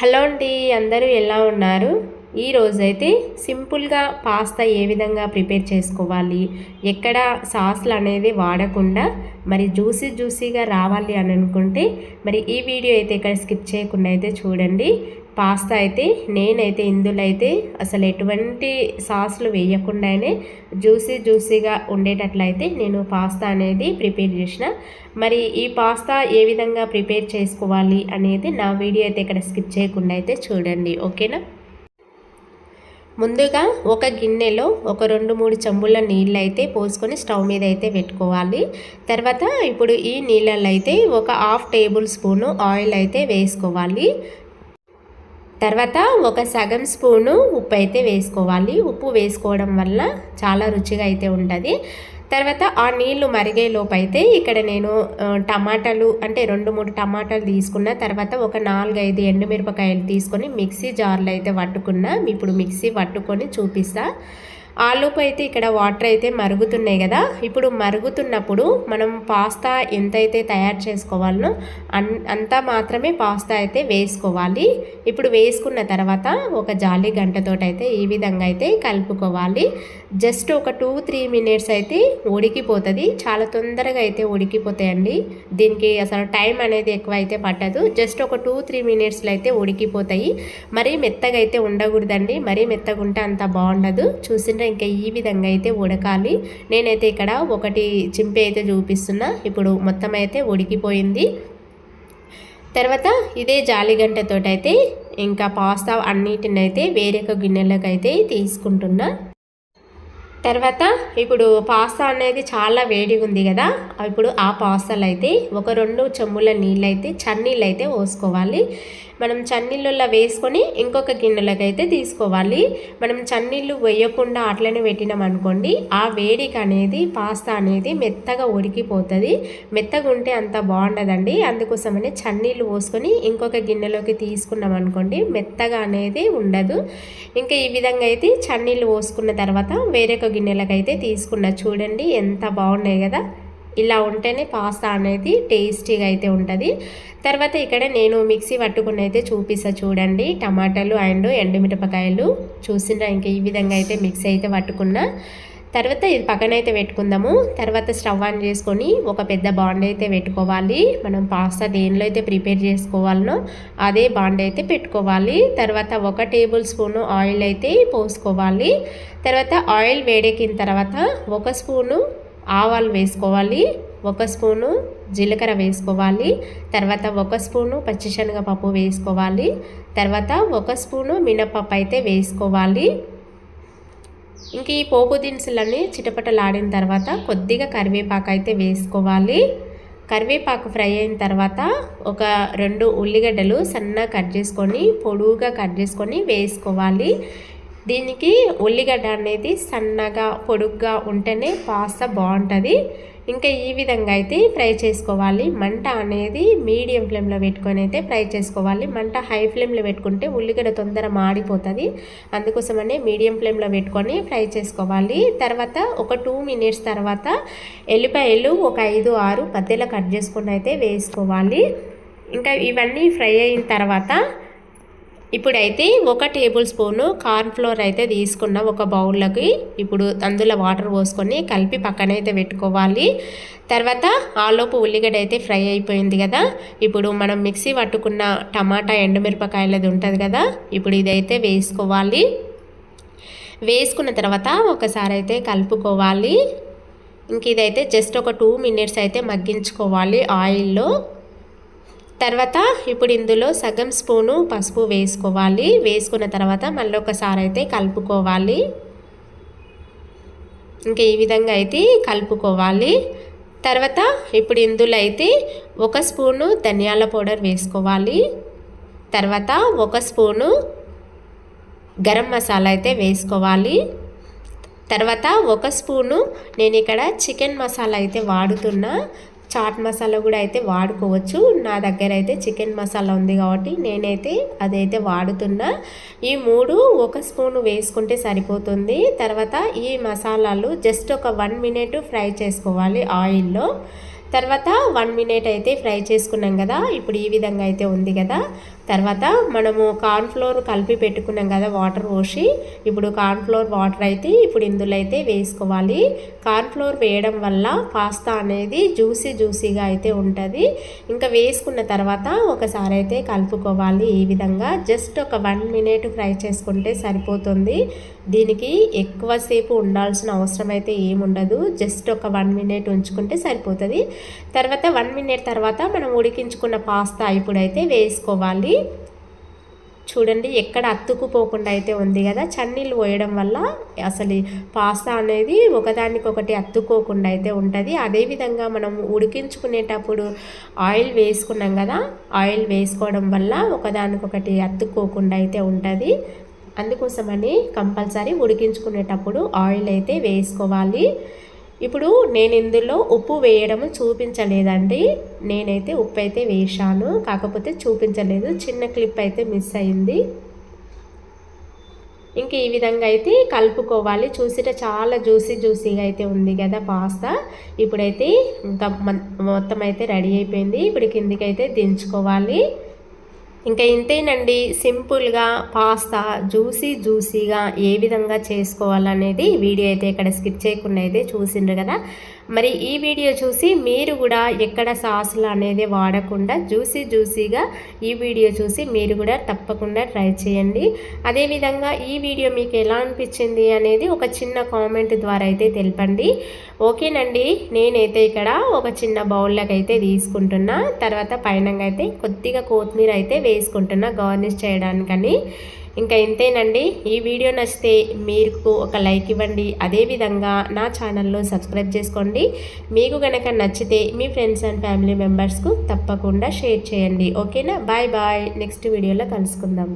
Hello అండి అందరూ ఎలా ఉన్నారు? ఈరోజైతే సింపుల్గా పాస్తా ఏ విధంగా ప్రిపేర్ చేసుకోవాలి ఎక్కడ సాస్లు అనేది వాడకుండా మరి జ్యూసీ జ్యూసీగా రావాలి అని అనుకుంటే మరి ఈ వీడియో అయితే ఇక్కడ స్కిప్ చేయకుండా అయితే చూడండి. పాస్తా అయితే నేనైతే ఇందులో అయితే అసలు ఎటువంటి సాస్లు వేయకుండానే జ్యూసీ జ్యూసీగా ఉండేటట్లయితే నేను పాస్తా అనేది ప్రిపేర్ చేసిన. మరి ఈ పాస్తా ఏ విధంగా ప్రిపేర్ చేసుకోవాలి అనేది నా వీడియో అయితే ఇక్కడ స్కిప్ చేయకుండా అయితే చూడండి ఓకేనా? ముందుగా ఒక గిన్నెలో ఒక రెండు మూడు చెంబుల నీళ్ళు అయితే పోసుకొని స్టవ్ మీద అయితే పెట్టుకోవాలి. తర్వాత ఇప్పుడు ఈ నీళ్ళల్లో అయితే ఒక హాఫ్ టేబుల్ స్పూను ఆయిల్ అయితే వేసుకోవాలి. తర్వాత ఒక సగం స్పూను ఉప్పు అయితే వేసుకోవాలి. ఉప్పు వేసుకోవడం వల్ల చాలా రుచిగా అయితే ఉంటుంది. తర్వాత ఆ నీళ్ళు మరిగేలోపు అయితే ఇక్కడ నేను టమాటాలు అంటే రెండు మూడు టమాటాలు తీసుకున్న తర్వాత ఒక నాలుగైదు ఎండుమిరపకాయలు తీసుకొని మిక్సీ జార్లో అయితే పట్టుకున్నా. ఇప్పుడు మిక్సీ పట్టుకొని చూపిస్తాను ఆలోపు అయితే ఇక్కడ వాటర్ అయితే మరుగుతున్నాయి కదా. ఇప్పుడు మరుగుతున్నప్పుడు మనం పాస్తా ఎంతైతే తయారు చేసుకోవాలనో అన్ అంతా మాత్రమే పాస్తా అయితే వేసుకోవాలి. ఇప్పుడు వేసుకున్న తర్వాత ఒక జాలి గంటతోటైతే ఈ విధంగా అయితే కలుపుకోవాలి. జస్ట్ ఒక టూ త్రీ మినిట్స్ అయితే ఉడికిపోతుంది. చాలా తొందరగా అయితే ఉడికిపోతాయండి. దీనికి అసలు టైం అనేది ఎక్కువ అయితే పట్టదు. జస్ట్ ఒక టూ త్రీ మినిట్స్లో అయితే ఉడికిపోతాయి. మరీ మెత్తగా అయితే ఉండకూడదండి. మరీ మెత్తగా ఉంటే అంత బాగుండదు. చూసిన ఇంకా ఈ విధంగా అయితే ఉడకాలి. నేనైతే ఇక్కడ ఒకటి చింపి అయితే చూపిస్తున్నా. ఇప్పుడు మొత్తం అయితే ఉడికిపోయింది. తర్వాత ఇదే జాలిగంటతో అయితే ఇంకా పాస్తా అన్నిటిని అయితే వేరొక గిన్నెలకు అయితే తీసుకుంటున్నా. తర్వాత ఇప్పుడు పాస్తా అనేది చాలా వేడి ఉంది కదా. ఇప్పుడు ఆ పాస్తాలు అయితే ఒక రెండు చెమ్ముల నీళ్ళు అయితే చన్నీళ్ళు అయితే పోసుకోవాలి. మనం చన్నీళ్ళల్లో వేసుకొని ఇంకొక గిన్నెలకు అయితే తీసుకోవాలి. మనం చన్నీళ్ళు వేయకుండా అట్లనే పెట్టినాం అనుకోండి ఆ వేడికి అనేది పాస్తా అనేది మెత్తగా ఉడికిపోతుంది. మెత్తగా ఉంటే అంత బాగుండదండి. అందుకోసమని చన్నీళ్ళు పోసుకొని ఇంకొక గిన్నెలోకి తీసుకున్నాం అనుకోండి మెత్తగా అనేది ఉండదు. ఇంకా ఈ విధంగా అయితే చన్నీళ్ళు పోసుకున్న తర్వాత వేరొక గిన్నెలకు అయితే తీసుకున్న. చూడండి ఎంత బాగున్నాయి కదా. ఇలా ఉంటేనే పాస్తా అనేది టేస్టీగా అయితే ఉంటుంది. తర్వాత ఇక్కడ నేను మిక్సీ పట్టుకుని అయితే చూపిస్తా చూడండి. టమాటాలు అండ్ ఎండుమిరపకాయలు చూసిన ఇంకా ఈ విధంగా అయితే మిక్సీ అయితే పట్టుకున్నా. తర్వాత ఇది పక్కన అయితే పెట్టుకుందాము. తర్వాత స్టవ్ ఆన్ చేసుకొని ఒక పెద్ద బాండ్ అయితే పెట్టుకోవాలి. మనం పాస్తా దేనిలో అయితే ప్రిపేర్ చేసుకోవాలనో అదే బాండ్ అయితే పెట్టుకోవాలి. తర్వాత ఒక టేబుల్ స్పూను ఆయిల్ అయితే పోసుకోవాలి. తర్వాత ఆయిల్ వేడెక్కిన తర్వాత ఒక స్పూను ఆవాలు వేసుకోవాలి. ఒక స్పూను జీలకర్ర వేసుకోవాలి. తర్వాత ఒక స్పూను పచ్చిశనగపప్పు వేసుకోవాలి. తర్వాత ఒక స్పూను మినపప్పు అయితే వేసుకోవాలి. ఇంక ఈ పోపు దినుసులన్నీ చిటపటలాడిన తర్వాత కొద్దిగా కరివేపాకు అయితే వేసుకోవాలి. కరివేపాకు ఫ్రై అయిన తర్వాత ఒక రెండు ఉల్లిగడ్డలు సన్నగా కట్ చేసుకొని పొడువుగా కట్ చేసుకొని వేసుకోవాలి. దీనికి ఉల్లిగడ్డ అనేది సన్నగా పొడుగ్గా ఉంటేనే పాస్తా బాగుంటుంది. ఇంకా ఈ విధంగా అయితే ఫ్రై చేసుకోవాలి. మంట అనేది మీడియం ఫ్లేమ్లో పెట్టుకొని అయితే ఫ్రై చేసుకోవాలి. మంట హై ఫ్లేమ్లో పెట్టుకుంటే ఉల్లిగడ్డ తొందర మాడిపోతుంది. అందుకోసమనే మీడియం ఫ్లేమ్లో పెట్టుకొని ఫ్రై చేసుకోవాలి. తర్వాత ఒక టూ మినిట్స్ తర్వాత ఎల్లిపాయలు ఒక ఐదు ఆరు మధ్యలో కట్ చేసుకొని అయితే వేసుకోవాలి. ఇంకా ఇవన్నీ ఫ్రై అయిన తర్వాత ఇప్పుడైతే ఒక టేబుల్ స్పూను కార్న్ ఫ్లోర్ అయితే తీసుకున్న ఒక బౌల్లోకి ఇప్పుడు అందులో వాటర్ పోసుకొని కలిపి పక్కనైతే పెట్టుకోవాలి. తర్వాత ఆలోపు ఉల్లిగడ్డ అయితే ఫ్రై అయిపోయింది కదా. ఇప్పుడు మనం మిక్సీ పట్టుకున్న టమాటా ఎండుమిరపకాయలది ఉంటుంది కదా. ఇప్పుడు ఇదైతే వేసుకోవాలి. వేసుకున్న తర్వాత ఒకసారి అయితే కలుపుకోవాలి. ఇంక ఇదైతే జస్ట్ ఒక టూ మినిట్స్ అయితే మగ్గించుకోవాలి ఆయిల్లో. తర్వాత ఇప్పుడు ఇందులో సగం స్పూను పసుపు వేసుకోవాలి. వేసుకున్న తర్వాత మళ్ళీ ఒకసారి అయితే కలుపుకోవాలి. ఇంకా ఈ విధంగా అయితే కలుపుకోవాలి. తర్వాత ఇప్పుడు ఇందులో అయితే ఒక స్పూను ధనియాల పౌడర్ వేసుకోవాలి. తర్వాత ఒక స్పూను గరం మసాలా అయితే వేసుకోవాలి. తర్వాత ఒక స్పూను నేను ఇక్కడ చికెన్ మసాలా అయితే వాడుతున్నా. చాట్ మసాలా కూడా అయితే వాడుకోవచ్చు. నా దగ్గర అయితే చికెన్ మసాలా ఉంది కాబట్టి నేనైతే అదైతే వాడుతున్నా. ఈ మూడు ఒక స్పూన్ వేసుకుంటే సరిపోతుంది. తర్వాత ఈ మసాలాలు జస్ట్ ఒక వన్ మినిట్ ఫ్రై చేసుకోవాలి ఆయిల్లో. తర్వాత వన్ మినిట్ అయితే ఫ్రై చేసుకున్నాం కదా ఇప్పుడు ఈ విధంగా అయితే ఉంది కదా. తర్వాత మనము కార్న్ఫ్లోర్ కలిపి పెట్టుకున్నాం కదా వాటర్ పోసి. ఇప్పుడు కార్న్ఫ్లోర్ వాటర్ అయితే ఇప్పుడు ఇందులో అయితే వేసుకోవాలి. కార్న్ఫ్లోర్ వేయడం వల్ల పాస్తా అనేది జ్యూసీ జ్యూసీగా అయితే ఉంటుంది. ఇంకా వేసుకున్న తర్వాత ఒకసారి అయితే కలుపుకోవాలి ఈ విధంగా. జస్ట్ ఒక వన్ మినిట్ ఫ్రై చేసుకుంటే సరిపోతుంది. దీనికి ఎక్కువసేపు ఉండాల్సిన అవసరం అయితే ఏముండదు. జస్ట్ ఒక వన్ మినిట్ ఉంచుకుంటే సరిపోతుంది. తర్వాత వన్ మినిట్ తర్వాత మనం ఉడికించుకున్న పాస్తా ఇప్పుడైతే వేసుకోవాలి. చూడండి. ఎక్కడ అత్తుకుపోకుండా అయితే ఉంది కదా. చన్నీళ్ళు పోయడం వల్ల అసలు పాస్తా అనేది ఒకదానికొకటి అత్తుకోకుండా అయితే ఉంటుంది. అదేవిధంగా మనం ఉడికించుకునేటప్పుడు ఆయిల్ వేసుకున్నాం కదా ఆయిల్ వేసుకోవడం వల్ల ఒకదానికొకటి అత్తుకోకుండా అయితే ఉంటుంది. అందుకోసమని కంపల్సరీ ఉడికించుకునేటప్పుడు ఆయిల్ అయితే వేసుకోవాలి. ఇప్పుడు నేను ఇందులో ఉప్పు వేయడం చూపించలేదండి. నేనైతే ఉప్పు అయితే వేశాను. కాకపోతే చూపించలేదు. చిన్న క్లిప్ అయితే మిస్ అయింది. ఇంక ఈ విధంగా అయితే కలుపుకోవాలి. చూసిట చాలా జ్యూసీ జ్యూసీగా అయితే ఉంది కదా పాస్తా. ఇప్పుడైతే ఇంకా మొత్తం అయితే రెడీ అయిపోయింది. ఇప్పుడు కిందికైతే దించుకోవాలి. ఇంకా ఇంతేనండి సింపుల్గా పాస్తా జ్యూసీ జ్యూసీగా ఏ విధంగా చేసుకోవాలనేది వీడియో అయితే ఇక్కడ స్కిప్ చేయకుండా అయితే చూసిండ్రు కదా. మరి ఈ వీడియో చూసి మీరు కూడా ఎక్కడ సాసులు అనేది వాడకుండా జ్యూసీ జ్యూసీగా ఈ వీడియో చూసి మీరు కూడా తప్పకుండా ట్రై చేయండి. అదేవిధంగా ఈ వీడియో మీకు ఎలా అనిపించింది అనేది ఒక చిన్న కామెంట్ ద్వారా అయితే తెలపండి. ఓకేనండి నేనైతే ఇక్కడ ఒక చిన్న బౌల్లోకి అయితే తీసుకుంటున్నా. తర్వాత పైనంగా అయితే కొద్దిగా కొత్తిమీర అయితే వేసుకుంటున్నా గార్నిష్ చేయడానికని. ఇంకా ఇంతేనండి. ఈ వీడియో నచ్చితే మీకు ఒక లైక్ ఇవ్వండి. అదేవిధంగా నా ఛానల్లో సబ్స్క్రైబ్ చేసుకోండి. మీకు కనుక నచ్చితే మీ ఫ్రెండ్స్ అండ్ ఫ్యామిలీ మెంబర్స్కు తప్పకుండా షేర్ చేయండి. ఓకేనా? Bye bye. నెక్స్ట్ వీడియోలో కలుసుకుందాం.